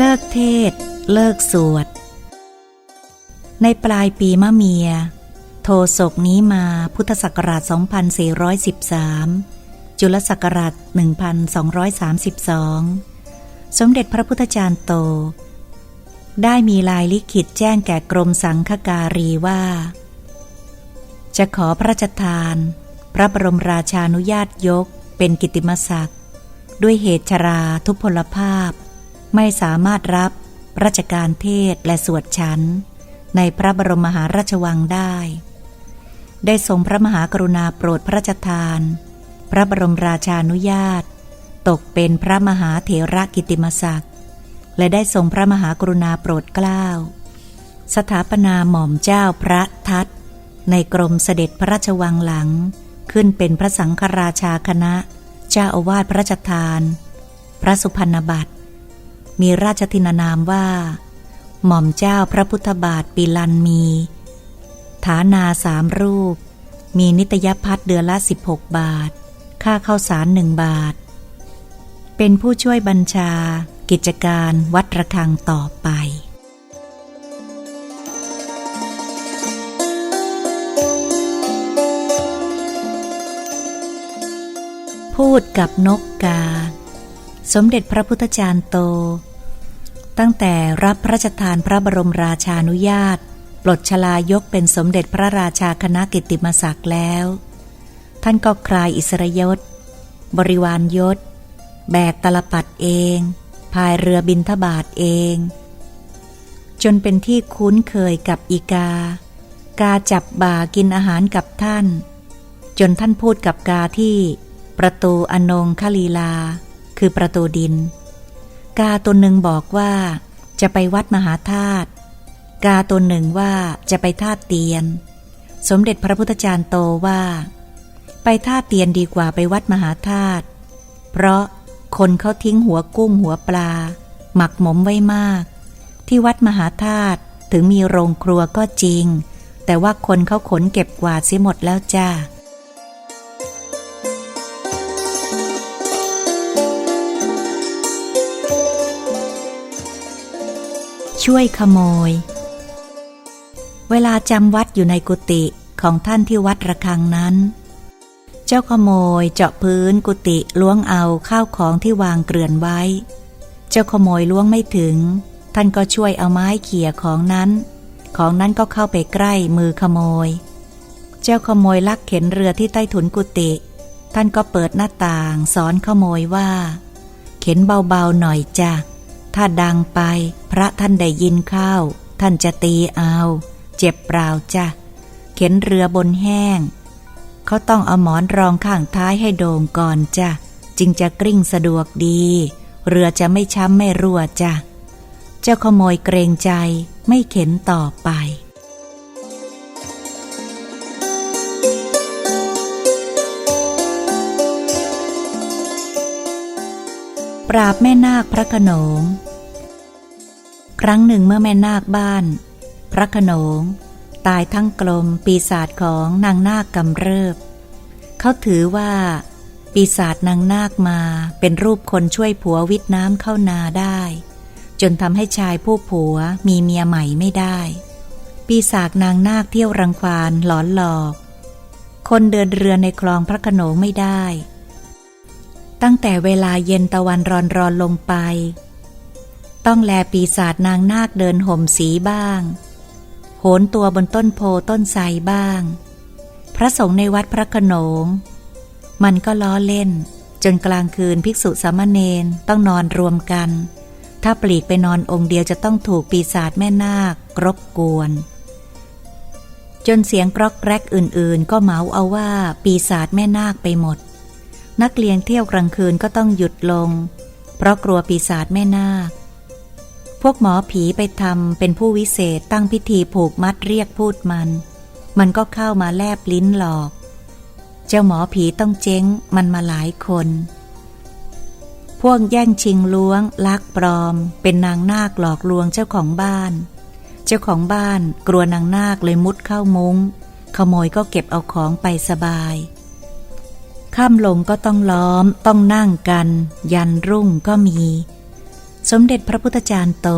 เลิกเทศ เลิกสวด ในปลายปีมะเมีย โทศกนี้มาพุทธศักราช 2413 จุลศักราช 1232 สมเด็จพระพุทธจารย์โต ได้มีลายลิขิตแจ้งแก่กรมสังฆการีว่า จะขอพระราชทาน พระบรมราชานุญาตยกเป็นกิตติมศักดิ์ด้วยเหตุชราทุพพลภาพ ไม่สามารถรับราชการเทศและสวดชันในพระบรมมหาราชวังได้ ได้ทรงพระมหากรุณาโปรดพระราชทาน พระบรมราชานุญาต ตกเป็นพระมหาเถระกิตติมศักดิ์และได้ทรงพระมหากรุณาโปรดเกล้า สถาปนาหม่อมเจ้าพระทัตในกรมเสด็จพระราชวังหลัง ขึ้นเป็นพระสังฆราชาคณะ เจ้าอาวาสพระราชทาน พระสุพรรณบัตร มีราชทินานามว่า หม่อมเจ้าพระพุทธบาทปีลันมี ฐานาสามรูป มีนิตยพัฒเดือนละ 16 บาท ค่าเข้าสารหนึ่งบาท เป็นผู้ช่วยบัญชา กิจการวัดระฆังต่อไปพูดกับนกกา สมเด็จพระพุทธจารย์โต ตั้งแต่รับพระราชทานพระบรมราชานุญาต ปลดชลายกเป็นสมเด็จพระราชาคณะกิตติมศักดิ์แล้ว ท่านก็คลายอิสรยศ บริวารยศ แบกตลปัดเอง พายเรือบินทบาทเอง จนเป็นที่คุ้นเคยกับอีกา กาจับบ่ากินอาหารกับท่าน จนท่านพูดกับกาที่ประตูอนงคลีลา คือประตูดิน กาตัวหนึ่งบอกว่า จะไปวัดมหาธาตุกาตัวหนึ่งว่าจะไปท่าเตียน สมเด็จพระพุทธจารย์โตว่า ไปท่าเตียนดีกว่าไปวัดมหาธาตุเพราะคนเขาทิ้งหัวกุ้งหัวปลา หมักหมมไว้มาก ที่วัดมหาธาตุถึงมีโรงครัวก็จริง แต่ว่าคนเขาขนเก็บกวาดเสียหมดแล้วจ้า ช่วยขโมย เวลาจำวัดอยู่ในกุฏิของท่านที่วัดระฆังนั้น เจ้าขโมยเจาะพื้นกุฏิล้วงเอาข้าวของที่วางเกลื่อนไว้ เจ้าขโมยล้วงไม่ถึง ท่านก็ช่วยเอาไม้เขี่ยของนั้น ของนั้นก็เข้าไปใกล้มือขโมย เจ้าขโมยลักเข็นเรือที่ใต้ถุนกุฏิท่านก็เปิดหน้าต่างสอนขโมยว่า เข็นเบาๆหน่อยจ้ะ ถ้าดังไป พระท่านได้ยินเข้า ท่านจะตีเอา เจ็บเปล่าจ้ะ เข็นเรือบนแห้ง เขาต้องเอาหมอนรองข้างท้ายให้โด่งก่อนจ้ะ จึงจะกลิ้งสะดวกดี เรือจะไม่ช้ำไม่รั่วจ้ะ เจ้าขโมยเกรงใจไม่เข็นต่อไปปราบแม่นาคพระขนง ครั้งหนึ่งเมื่อแม่นาคบ้าน พระขนง ตายทั้งกลมปีศาจของนางนาคกำเริบ เขาถือว่า ปีศาจนางนาคมาเป็นรูปคนช่วยผัววิทน้ำเข้านาได้ จนทำให้ชายผู้ผัวมีเมียใหม่ไม่ได้ ปีศาจนางนาคเที่ยวรังควานหลอนหลอก คนเดินเรือในคลองพระขนงไม่ได้ ตั้งแต่เวลาเย็นตะวันรอนรอนลงไป ต้องแลปีศาจนางนาคเดินห่มสีบ้าง โหนตัวบนต้นโพต้นไทรบ้าง พระสงฆ์ในวัดพระขนง มันก็ล้อเล่น จนกลางคืนภิกษุสามเณรต้องนอนรวมกัน ถ้าปลีกไปนอนองค์เดียวจะต้องถูกปีศาจแม่นาครบกวน จนเสียงกรอกแกรกอื่นๆ ก็เมาเอาว่าปีศาจแม่นาคไปหมด นักเรียนเที่ยวกลางคืนก็ต้องหยุดลง เพราะกลัวปีศาจแม่นาค พวกหมอผีไปทำเป็นผู้วิเศษตั้งพิธีผูกมัดเรียกพูดมัน มันก็เข้ามาแลบลิ้นหลอก เจ้าหมอผีต้องเจ๊งมันมาหลายคน พวกแย่งชิงล้วง ลักปลอม เป็นนางนาคหลอกลวงเจ้าของบ้าน เจ้าของบ้านกลัวนางนาคเลยมุดเข้ามุง้ง ขโมยก็เก็บเอาของไปสบายค่ำลงก็ต้องล้อมต้องนั่งกัน ยันรุ่งก็มี สมเด็จพระพุทธจารย์โต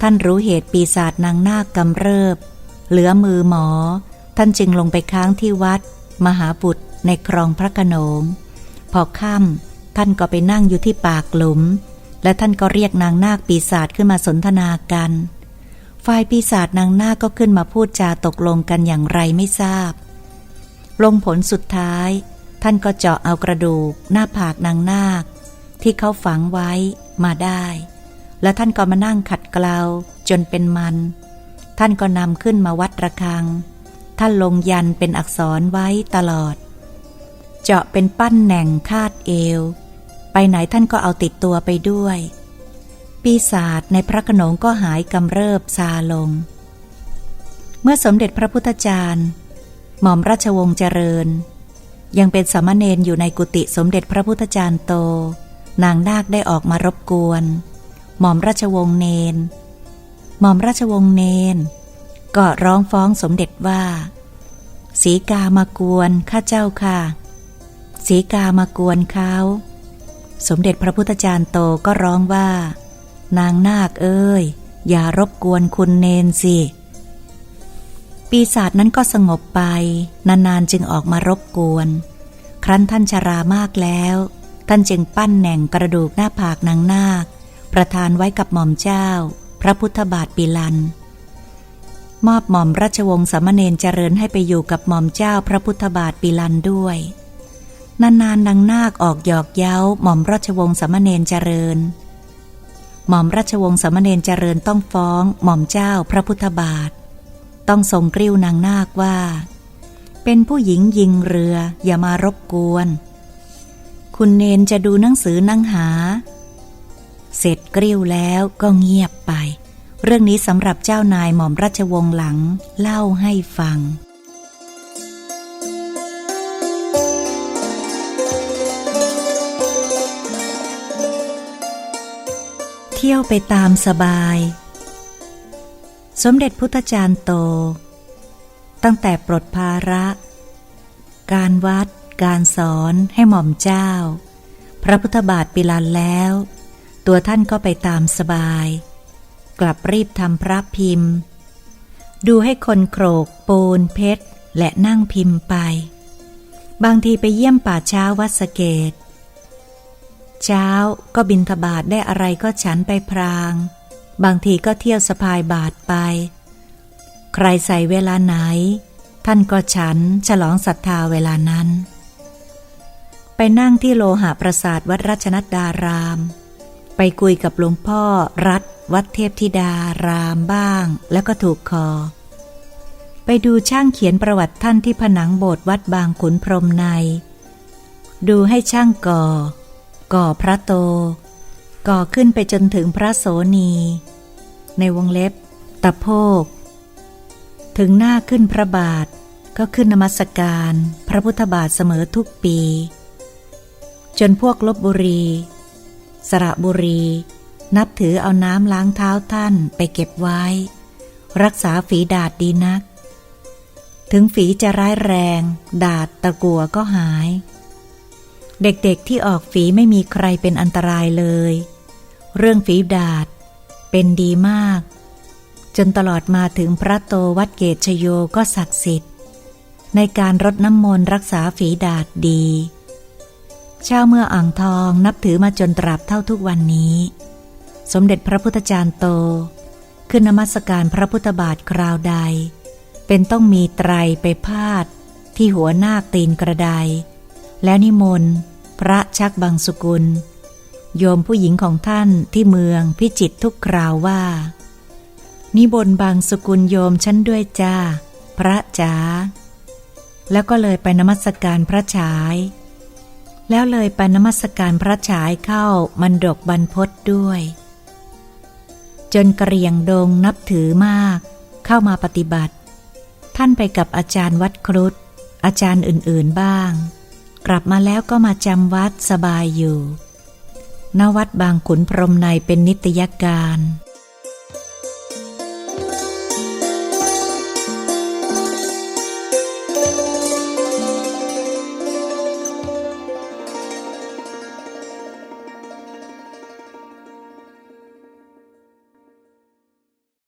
ท่านรู้เหตุปีศาจนางนาคกำเริบ เหลือมือหมอ ท่านจึงลงไปค้างที่วัด มหาบุตรในคลองพระโขนง พอค่ำท่านก็ไปนั่งอยู่ที่ปากหลุม และท่านก็เรียกนางนาคปีศาจขึ้นมาสนทนากัน ฝ่ายปีศาจนางนาคก็ขึ้นมาพูดจาตกลงกันอย่างไรไม่ทราบ ลงผลสุดท้าย ท่านก็เจาะเอากระดูก หน้าผากนางนาค ที่เขาฝังไว้มาได้ แล้วท่านก็มานั่งขัดเกลาจนเป็นมัน ท่านก็นำขึ้นมาวัดระฆัง ท่านลงยันเป็นอักษรไว้ตลอด เจาะเป็นปั้นแหน่งคาดเอว ไปไหนท่านก็เอาติดตัวไปด้วย ปีศาจในพระขนงก็หายกำเริบซาลง เมื่อสมเด็จพระพุทธจารย์ หม่อมราชวงศ์เจริญ ยังเป็นสามเณรอยู่ในกุฏิสมเด็จพระพุทธจารย์โต นางนาคได้ออกมารบกวน หม่อมราชวงศ์เนน หม่อมราชวงศ์เนน ก็ร้องฟ้องสมเด็จว่า สีกามากวนข้าเจ้าค่ะ สีกามากวนเขาสมเด็จพระพุทธจารย์โตก็ร้องว่า นางนาคเอ้ย อย่ารบกวนคุณเนนสิ ปีศาจนั้นก็สงบไป นานๆจึงออกมารบกวน ครั้นท่านชรามากแล้ว ท่านจึงปั้นแหน่งกระดูกหน้าผากนางนาค ประทานไว้กับหม่อมเจ้า พระพุทธบาทปิลัน มอบหม่อมราชวงศ์สามเณรเจริญให้ไปอยู่กับหม่อมเจ้าพระพุทธบาทปิลันด้วย นานๆนางนาคออกหยอกเย้าหม่อมราชวงศ์สามเณรเจริญ หม่อมราชวงศ์สามเณรเจริญต้องฟ้องหม่อมเจ้าพระพุทธบาท ต้องทรงกริ้วนางนาคว่า เป็นผู้หญิงยิงเรืออย่ามารบกวน คุณเนนจะดูหนังสือนั่งหา เสร็จกริ้วแล้วก็เงียบไป เรื่องนี้สำหรับเจ้านายหม่อมราชวงศ์หลังเล่าให้ฟังเที่ยวไปตามสบาย สมเด็จพุทธจารย์โต ตั้งแต่ปลดภาระ การวัด การสอนให้หม่อมเจ้า พระพุทธบาทปิลันแล้ว ตัวท่านก็ไปตามสบาย กลับรีบทำพระพิมพ์ ดูให้คนโครกปูนเพชร และนั่งพิมพ์ไป บางทีไปเยี่ยมป่าช้าวัดสะเกต เช้าก็บินทบาทได้อะไรก็ฉันไปพราง บางทีก็เที่ยวสะพายบาทไป ใครใส่เวลาไหน ท่านก็ฉันฉลองศรัทธาเวลานั้นไปนั่งที่โลหะประสาทวัดรัชนัดดาราม ไปคุยกับหลวงพ่อรัฐ วัดเทพธิดารามบ้าง แล้วก็ถูกคอ ไปดูช่างเขียนประวัติท่านที่ผนังโบสถ์วัดบางขุนพรหมใน ดูให้ช่างก่อ ก่อพระโต ก่อขึ้นไปจนถึงพระโสนี ในวงเล็บ ตะโพก ถึงหน้าขึ้นพระบาทก็ขึ้นนมัสการ พระพุทธบาทเสมอทุกปี จนพวกลบบุรี สระบุรี นับถือเอาน้ำล้างเท้าท่านไปเก็บไว้ รักษาฝีดาดดีนัก ถึงฝีจะร้ายแรง ดาดตะกัวก็หาย เด็กๆที่ออกฝีไม่มีใครเป็นอันตรายเลย เรื่องฝีดาดเป็นดีมาก จนตลอดมาถึงพระโตวัดเกตชโยก็ศักดิ์สิทธิ์ ในการรดน้ำมนต์รักษาฝีดาดดี ชาวเมื่ออ่างทองนับถือมาจนตราบเท่าทุกวันนี้ สมเด็จพระพุทธจารย์โต ขึ้นนมัสการพระพุทธบาทคราวใด เป็นต้องมีไตรไปพาด ที่หัวนาคตีนกระได แล้วนิมนต์ พระชักบางสุกุล โยมผู้หญิงของท่านที่เมืองพิจิตทุกคราวว่า นิบนต์บางสกุลโยมฉันด้วยจ้า พระจ๋าแล้วก็เลยไปนมัสการพระฉาย แล้วเลยไปนมัสการพระฉายเข้ามันดกบรรพศด้วย จนกระเรียงดงนับถือมาก เข้ามาปฏิบัติ ท่านไปกับอาจารย์วัดครุฑอาจารย์อื่นๆบ้าง กลับมาแล้วก็มาจำวัดสบายอยู่ ณวัดบางขุนพรหมในเป็นนิตยการ